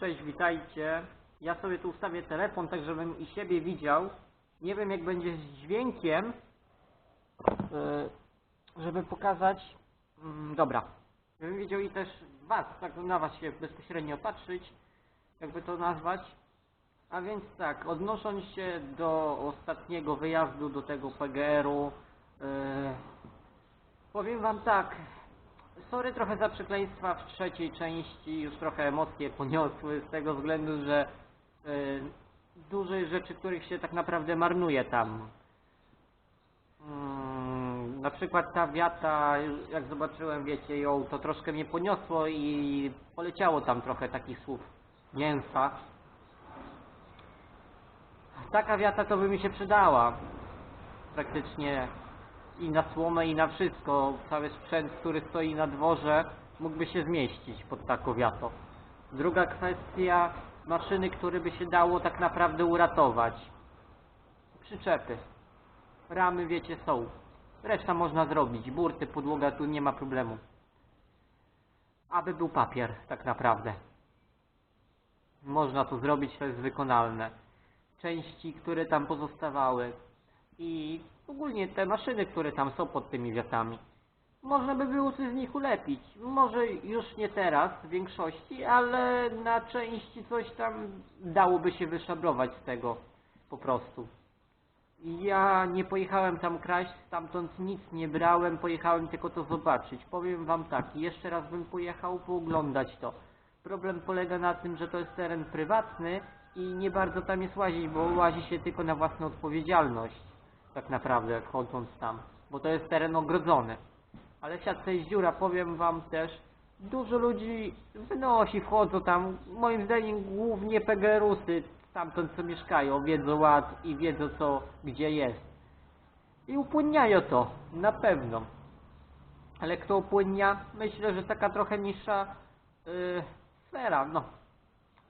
Cześć, witajcie. Ja sobie tu ustawię telefon, tak żebym i siebie widział. Nie wiem jak będzie z dźwiękiem, yy, żeby pokazać. Mm, dobra, żebym widział i też was, tak na was się bezpośrednio patrzeć, jakby to nazwać. A więc tak, odnosząc się do ostatniego wyjazdu do tego PGR-u, yy, powiem wam tak, sorry trochę za przekleństwa w trzeciej części, już trochę emocje poniosły z tego względu, że yy, dużo jest rzeczy, których się tak naprawdę marnuje tam. Mm, na przykład ta wiata, jak zobaczyłem, wiecie, ją, to troszkę mnie poniosło i poleciało tam trochę takich słów mięsa. Taka wiata to by mi się przydała. Praktycznie i na słomę i na wszystko. Cały sprzęt, który stoi na dworze mógłby się zmieścić pod taką wiatą. Druga kwestia, maszyny, które by się dało tak naprawdę uratować. Przyczepy. Ramy, wiecie, są. Reszta można zrobić. Burty, podłoga, tu nie ma problemu. Aby był papier, tak naprawdę. Można to zrobić, to jest wykonalne. Części, które tam pozostawały i ogólnie te maszyny, które tam są pod tymi wiatami. Można by było coś z nich ulepić. Może już nie teraz w większości, ale na części coś tam dałoby się wyszabrować z tego po prostu. Ja nie pojechałem tam kraść, stamtąd nic nie brałem, pojechałem tylko to zobaczyć. Powiem wam tak, jeszcze raz bym pojechał pooglądać to. Problem polega na tym, że to jest teren prywatny i nie bardzo tam jest łazić, bo łazi się tylko na własną odpowiedzialność. Tak naprawdę, wchodząc tam. Bo to jest teren ogrodzony. Ale siatce jest dziura, powiem wam też, dużo ludzi wynosi, wchodzą tam, moim zdaniem głównie PGR-usy, stamtąd co mieszkają, wiedzą ład i wiedzą co, gdzie jest. I upłynniają to, na pewno. Ale kto upłynnia? Myślę, że taka trochę niższa yy, sfera, no.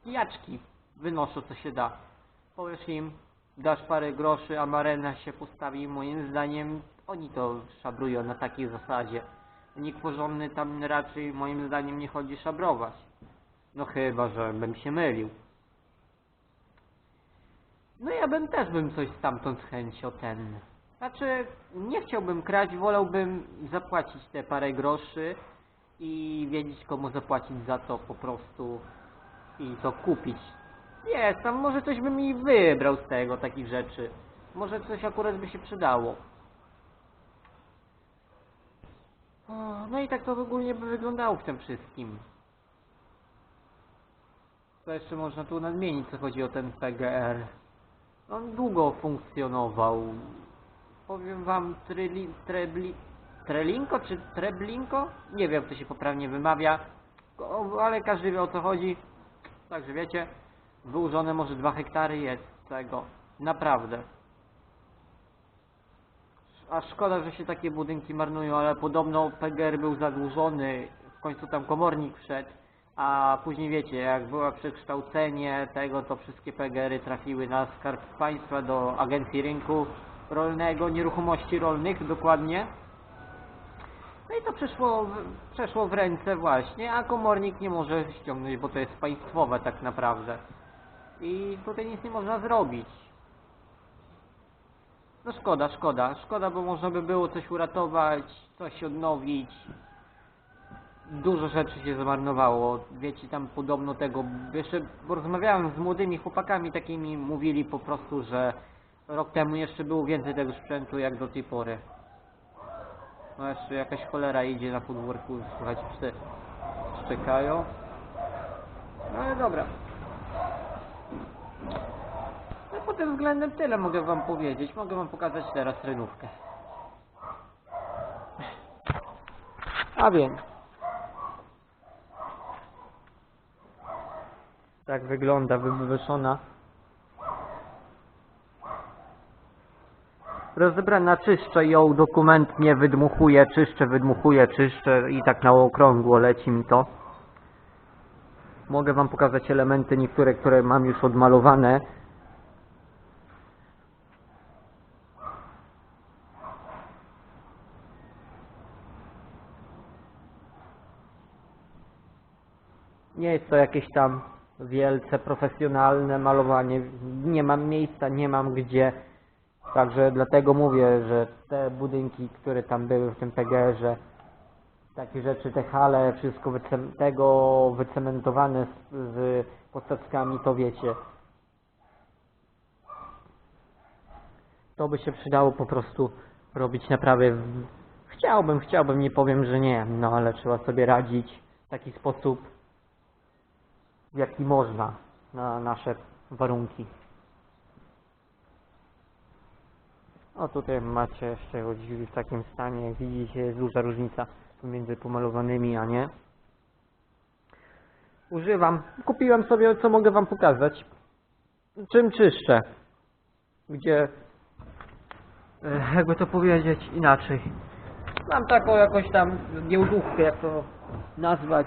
Pijaczki wynoszą co się da. Powiesz im, dasz parę groszy, a marena się postawi, moim zdaniem oni to szabrują na takiej zasadzie. Nikt porządny tam raczej moim zdaniem nie chodzi szabrować. No chyba, że bym się mylił. No ja bym też bym coś stamtąd z chęcią ten. Znaczy, nie chciałbym kraść, wolałbym zapłacić te parę groszy i wiedzieć komu zapłacić za to po prostu i to kupić. Jest, tam może coś bym i wybrał z tego, takich rzeczy. Może coś akurat by się przydało. No i tak to ogólnie by wyglądało w tym wszystkim. Co jeszcze można tu nadmienić, co chodzi o ten PGR? On długo funkcjonował. Powiem wam, tryli, trebli, Trelinko czy Treblinko? Nie wiem, jak to się poprawnie wymawia, ale każdy wie o co chodzi. Także wiecie, wyłożone może 2 hektary jest tego. Naprawdę. A szkoda, że się takie budynki marnują, ale podobno PGR był zadłużony, w końcu tam komornik wszedł, a później wiecie, jak było przekształcenie tego, to wszystkie PGR-y trafiły na Skarb Państwa do Agencji Rynku Rolnego, Nieruchomości Rolnych dokładnie. No i to przeszło, przeszło w ręce właśnie, a komornik nie może ściągnąć, bo to jest państwowe tak naprawdę. I tutaj nic nie można zrobić. No szkoda, szkoda, szkoda, bo można by było coś uratować, coś odnowić. Dużo rzeczy się zmarnowało. Wiecie, tam podobno tego, jeszcze rozmawiałem z młodymi chłopakami takimi, mówili po prostu, że rok temu jeszcze było więcej tego sprzętu jak do tej pory. No jeszcze jakaś cholera idzie na podwórku, słuchajcie, psy. No ale dobra. No pod tym względem tyle mogę wam powiedzieć. Mogę wam pokazać teraz renówkę. A więc. Tak wygląda wywyższona. Rozebrana czyszczę ją, dokument nie wydmuchuje, czyszczę, wydmuchuje, czyszczę i tak na okrągło leci mi to. Mogę wam pokazać elementy niektóre, które mam już odmalowane. Nie jest to jakieś tam wielce profesjonalne malowanie. Nie mam miejsca, nie mam gdzie. Także dlatego mówię, że te budynki, które tam były w tym PGR-ze, takie rzeczy, te hale, wszystko tego wycementowane z, z posadzkami, to wiecie. To by się przydało po prostu robić naprawy. Chciałbym, chciałbym, nie powiem, że nie, no ale trzeba sobie radzić w taki sposób, jaki można na nasze warunki. O tutaj macie jeszcze w takim stanie, jak widzicie jest duża różnica pomiędzy pomalowanymi, a nie. Używam, kupiłem sobie, co mogę wam pokazać. Czym czyszczę? Gdzie, e, jakby to powiedzieć inaczej. Mam taką jakąś tam giełdówkę, jak to nazwać,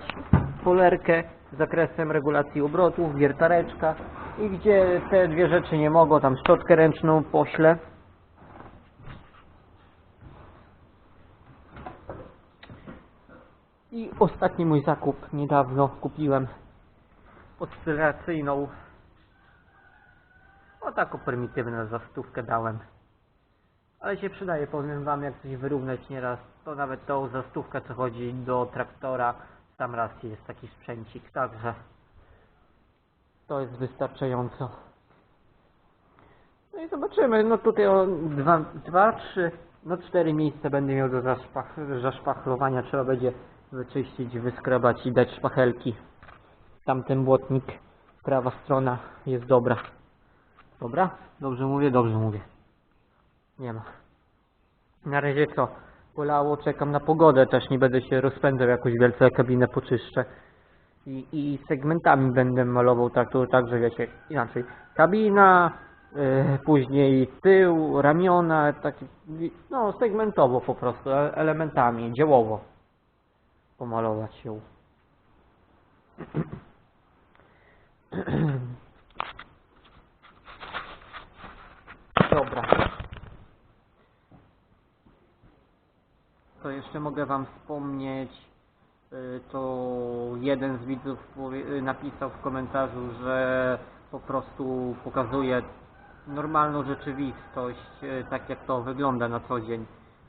polerkę zakresem regulacji obrotu, wiertareczka i gdzie te dwie rzeczy nie mogą, tam szczotkę ręczną poślę. I ostatni mój zakup niedawno kupiłem oscylacyjną o taką prymitywną za stówkę dałem. Ale się przydaje, powiem wam, jak coś wyrównać nieraz, to nawet tą za stówkę, co chodzi do traktora, tam raz jest taki sprzęcik, także to jest wystarczająco. No i zobaczymy, no tutaj o dwa, dwa trzy, no cztery miejsca będę miał do zaszpach, zaszpachlowania, trzeba będzie wyczyścić, wyskrabać i dać szpachelki. Tamten błotnik, prawa strona jest dobra. Dobra? Dobrze mówię? Dobrze mówię. Nie ma. Na razie co? Polało, czekam na pogodę, też nie będę się rozpędzał jakoś wielce, kabinę poczyszczę. I, I segmentami będę malował tak, tak, że wiecie, inaczej. Kabina, yy, później tył, ramiona, taki, no segmentowo po prostu, e- elementami, dziełowo pomalować ją. Dobra. To jeszcze mogę Wam wspomnieć, y, to jeden z widzów y, napisał w komentarzu, że po prostu pokazuje normalną rzeczywistość, y, tak jak to wygląda na co dzień.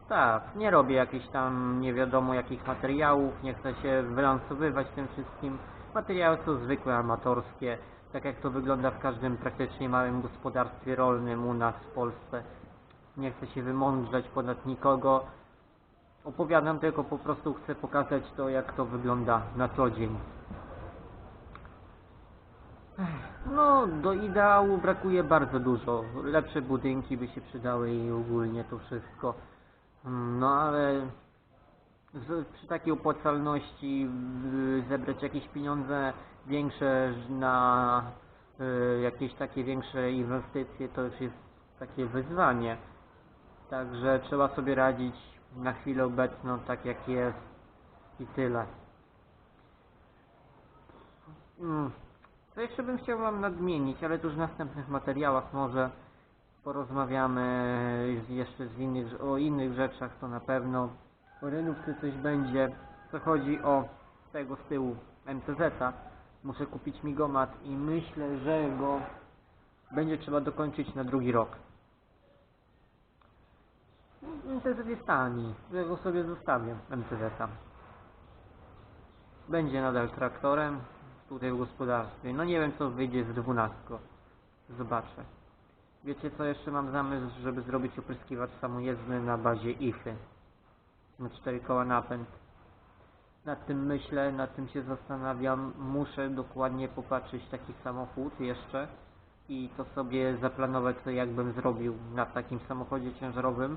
Tak, nie robię jakichś tam nie wiadomo jakich materiałów, nie chcę się wylansowywać tym wszystkim. Materiały są zwykłe, amatorskie, tak jak to wygląda w każdym praktycznie małym gospodarstwie rolnym u nas w Polsce. Nie chcę się wymądrzać ponad nikogo. Opowiadam tylko po prostu chcę pokazać to jak to wygląda na co dzień. No, do ideału brakuje bardzo dużo. Lepsze budynki by się przydały i ogólnie to wszystko. No ale przy takiej opłacalności y, zebrać jakieś pieniądze większe na y, jakieś takie większe inwestycje to już jest takie wyzwanie. Także trzeba sobie radzić na chwilę obecną tak jak jest i tyle. Mm. Co jeszcze bym chciał Wam nadmienić, ale już w następnych materiałach może porozmawiamy jeszcze z innych, o innych rzeczach, to na pewno. O rynówce coś będzie. Co chodzi o tego z tyłu MTZ-a. Muszę kupić migomat i myślę, że go będzie trzeba dokończyć na drugi rok. MTZ jest tani, że go sobie zostawię MTZ-a. Będzie nadal traktorem tutaj w gospodarstwie. No nie wiem co wyjdzie z 12. Zobaczę. Wiecie co jeszcze mam zamysł, żeby zrobić opryskiwacz samojezdny na bazie IFY. Na 4 koła napęd. Nad tym myślę, nad tym się zastanawiam. Muszę dokładnie popatrzeć taki samochód jeszcze i to sobie zaplanować, co jakbym zrobił na takim samochodzie ciężarowym.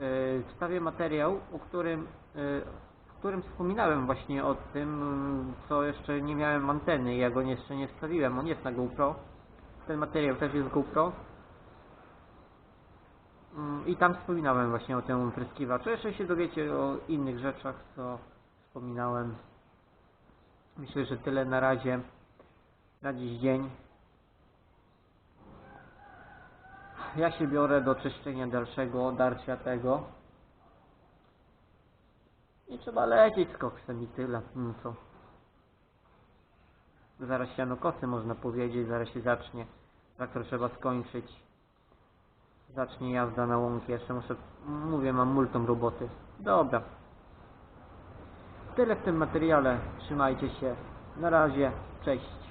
Yy, Wstawię materiał, o którym, yy, w którym wspominałem właśnie o tym, co jeszcze nie miałem anteny, ja go jeszcze nie wstawiłem, on jest na GoPro. Ten materiał też jest GoPro. Mm, I tam wspominałem właśnie o tym pryskiwaczu. Jeszcze się dowiecie o innych rzeczach, co wspominałem. Myślę, że tyle na razie na dziś dzień. Ja się biorę do czyszczenia dalszego, darcia tego. I trzeba lecieć z koksem i tyle. No co? Zaraz siano kosy można powiedzieć, zaraz się zacznie. Traktor trzeba skończyć. Zacznie jazda na łąki. Jeszcze muszę, mówię, mam multum roboty. Dobra. Tyle w tym materiale. Trzymajcie się. Na razie. Cześć.